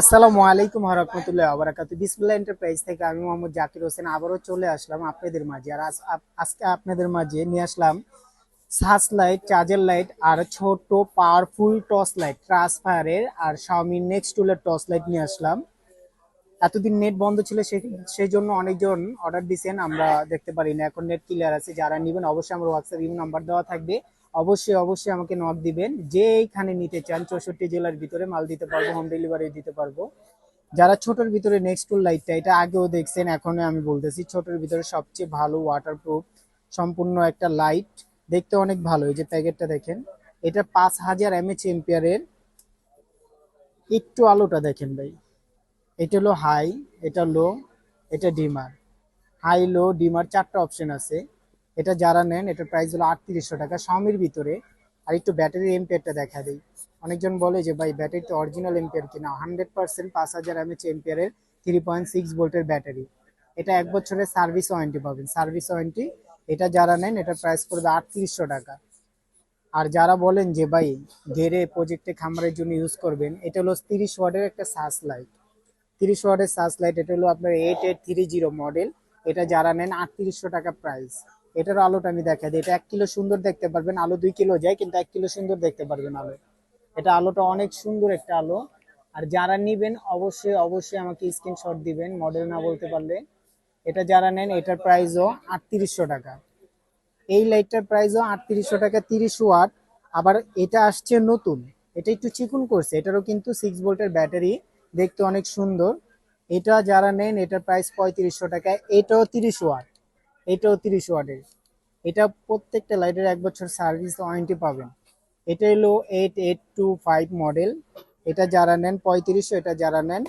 আসসালামু আলাইকুম রহমতুল্লাহ আবরাকাতু বিসমিল্লাহ এন্টারপ্রাইজ থেকে আমি মোহাম্মদ জাকির হোসেন আবারও চলে আসলাম আপনাদের মাঝে। আর আজ- আজকে আপনাদের মাঝে নিয়ে আসলাম সাস লাইট, চার্জার লাইট আর ছোট পাওয়ারফুল টর্চ লাইট, ট্রান্সফায়ারের আর শাওমি নেক্সট টুলের টর্চ লাইট নিয়ে আসলাম। এতদিন নেট বন্ধ ছিল সেই জন্য অনেকজন অর্ডার দিয়েছেন আমরা দেখতে পারি না এখন নেট ক্লিয়ার আছে, যারা নেবেন অবশ্যই আমার হোয়াটসঅ্যাপ ইউ নাম্বার দেওয়া থাকবে। অবশ্যই অবশ্যই আমাকে নক দিবেন। যে এইখানে নিতে চান, চৌষট্টি জেলার ভিতরে মাল দিতে পারব হোম ডেলিভারি দিতে পারব। যারা ছোটর ভিতরে নেক্সট টুল লাইটটা এটা আগেও দেখছেন এখনও আমি বলতেছি, ছোটর ভিতরে সবচেয়ে ভালো ওয়াটারপ্রুফ সম্পূর্ণ একটা লাইট দেখতে অনেক ভালো, এই যে প্যাকেটটা দেখেন। এটা পাঁচ হাজার এমএচ এম্পিয়ারের একটু আলোটা দেখেন ভাই। এটা হলো হাই এটা লো এটা ডিমার। হাই লো ডিমার চারটা অপশন আছে। এটা যারা নেন, এটার প্রাইস হলো আটত্রিশশো টাকা। শাওমির ভিতরে আর একটু ব্যাটারি এম্পিয়ারটা দেখা দেই। অনেকজন বলে যে, ভাই ব্যাটারি তো অরিজিনাল এম্পিয়ার কিনা? হান্ড্রেড পার্সেন্ট পাঁচ হাজার এমএচ এম্পিয়ারের থ্রি পয়েন্ট সিক্স ভোল্টের ব্যাটারি এটা এক বছরের সার্ভিস ওয়ারেন্টি পাবেন। সার্ভিস ওয়ারেন্টি এটা যারা নেন, এটার প্রাইস পড়বে আটত্রিশশো টাকা। আর যারা বলেন যে, ভাই, ঘেরে প্রজেক্টে খামারের জন্য ইউজ করবেন, এটা হলো তিরিশ ওয়ার্ডের একটা সার্চ লাইট তিরিশ ওয়ার্ডের সার্চ লাইট এটা হলো আপনার eight eight three zero model এটা যারা নেন, আটত্রিশশো টাকা প্রাইস এটার আলোটা আমি দেখা দিই। এটা এক কিলো সুন্দর দেখতে পারবেন। আলো দুই কিলো যায়, কিন্তু এক কিলো সুন্দর দেখতে পারবেন আলো। এটা আলোটা অনেক সুন্দর একটা আলো। আর যারা নিবেন, অবশ্যই অবশ্যই আমাকে স্ক্রিনশট দিবেন। মডেল না বলতে পারলে। এটা যারা নেন, এটার প্রাইসও আটত্রিশশো টাকা। এই লাইটটার প্রাইসও আটত্রিশশো টাকা, তিরিশ ওয়াট আবার এটা আসছে নতুন। এটা একটু চিকুন করছে। এটারও কিন্তু সিক্স ভোল্টের ব্যাটারি দেখতে অনেক সুন্দর। এটা যারা নেন, এটার প্রাইস পঁয়ত্রিশশো টাকা এটাও তিরিশ ওয়াট এটাও তিরিশ ওয়াটের। এটা প্রত্যেকটা লাইটের এক বছর সার্ভিস ওয়ারেন্টি পাবেন। এটা হলো eight eight two five model এটা যারা নেন পঁয়ত্রিশশো, এটা যারা নেন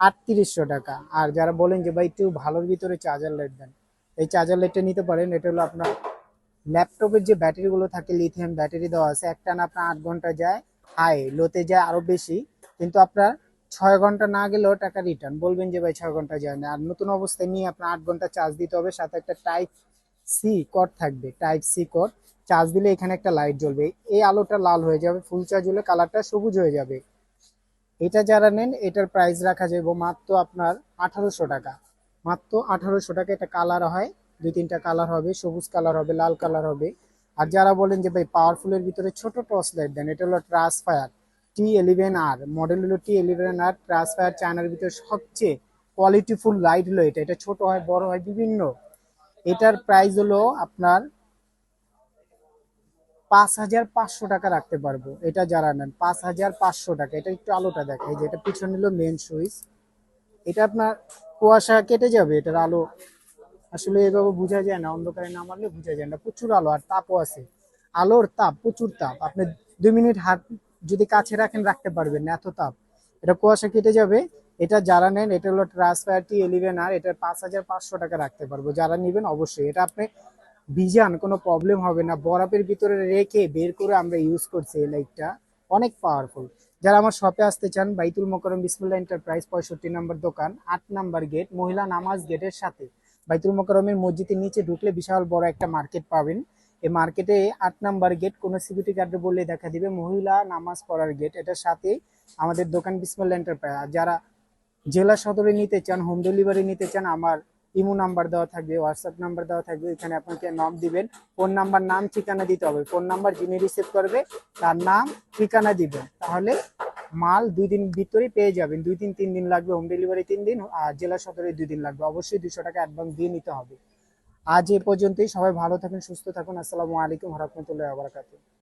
আটত্রিশশো টাকা। আর যারা বলেন যে, ভাই, একটু ভালোর ভিতরে চার্জার লাইট দেন। এই চার্জার লাইটটা নিতে পারেন। এটা হলো আপনার ল্যাপটপের যে ব্যাটারিগুলো থাকে লিথিয়াম ব্যাটারি দেওয়া আছে। একটা না আপনার আট ঘণ্টা যায় হাই লোতে যায় আরও বেশি। কিন্তু আপনার ছয় ঘণ্টা না গেলেও টাকা রিটার্ন বলবেন যে, ভাই, ছয় ঘণ্টা যায় না। আর নতুন অবস্থায় নিয়ে আপনার আট ঘণ্টা চার্জ দিতে হবে। সাথে একটা টাইপ সি কোড থাকবে। টাইপ সি কোড চার্জ দিলে এখানে একটা লাইট জ্বলবে। এই আলোটা লাল হয়ে যাবে। ফুল চার্জ হলে কালারটা সবুজ হয়ে যাবে। এটা যারা নেন, এটার প্রাইস রাখা যাবে মাত্র আপনার আঠারোশো টাকা। মাত্র আঠারোশো টাকা এটা কালার হয়। দুই তিনটা কালার হবে। সবুজ কালার হবে, লাল কালার হবে। আর যারা বলেন যে, ভাই পাওয়ারফুলের ভিতরে ছোট টর্চ লাইট দেন, এটা হলো ট্রান্সফায়ার টি এলিভেন আর মডেল হলো টি এলিভেন আর ট্রান্সফায়ার চায়নার ভিতরে সবচেয়ে কোয়ালিটিফুল লাইট হলো এটা। এটা ছোট হয়, বড় হয়, বিভিন্ন। এটার প্রাইস হলো আপনার পাঁচ হাজার পাঁচশো টাকা রাখতে পারব। এটা যারা নেন, পাঁচ হাজার পাঁচশো টাকা। এটা একটু আলোটা দেখাই যে এটা পিছনে হলো মেন সুইচ। এটা আপনার কুয়াশা কেটে যাবে, এটার আলো আসলে এভাবে বোঝা যায় না, অন্ধকারে না মারলে বোঝা যায় না। প্রচুর আলো আর তাপও আছে। আলোর তাপ, প্রচুর তাপ। আপনি দুই মিনিট হাত যদি কাছে রাখেন, রাখতে পারবেন না, এত তাপ। এটা কুয়াশা কেটে যাবে, এটা যারা নেন, এটা হলো ট্রান্সফার টি এলিভেন আর এটা পাঁচ হাজার পাঁচশো টাকা রাখতে পারব। যারা নেবেন, অবশ্যই। এটা আপনি ভিজান, কোনো প্রবলেম হবে না। বরফের ভিতরে রেখে বের করে আমরা ইউজ করছি এই লাইটটা অনেক পাওয়ারফুল যারা আমার শপে আসতে চান, বাইতুল মোকরম বিসমুল্লাহ এন্টারপ্রাইজ পঁয়ষট্টি নম্বর দোকান, আট নাম্বার গেট মহিলা নামাজ গেটের সাথে। বাইতুল মোকরমের মসজিদের নিচে ঢুকলে বিশাল বড় একটা মার্কেট পাবেন। এই মার্কেটে আট নাম্বার গেট, কোনো সিকিউরিটি গার্ডে বললে দেখা দিবে। মহিলা নামাজ পড়ার গেট, এটার সাথে আমাদের দোকান বিসমুল্লাহ এন্টারপ্রাইজ। যারা জেলা সদরে নিতে চান, হোম ডেলিভারি নিতে চান, আমার ইমো নাম্বার দেওয়া থাকবে, হোয়াটসঅ্যাপ নাম্বার দেওয়া থাকবে, এখানে আপনাকে নক দিবেন। ফোন নাম্বার, নাম, ঠিকানা দিতে হবে। ফোন নাম্বার যিনি রিসিভ করবে, তার নাম, ঠিকানা দিবেন। তাহলে মাল দুই দিন ভিতরেই পেয়ে যাবেন। দুই দিন, তিন দিন লাগবে, হোম ডেলিভারি তিন দিন, আর জেলা সদরে দুই দিন লাগবে। অবশ্যই দুশো টাকা অ্যাডভান্স দিয়ে নিতে হবে। আজ এ পর্যন্তই। সবাই ভালো থাকুন সুস্থ থাকুন। আসসালামু আলাইকুম রহমতুল্লাহ বারাকাতুহ।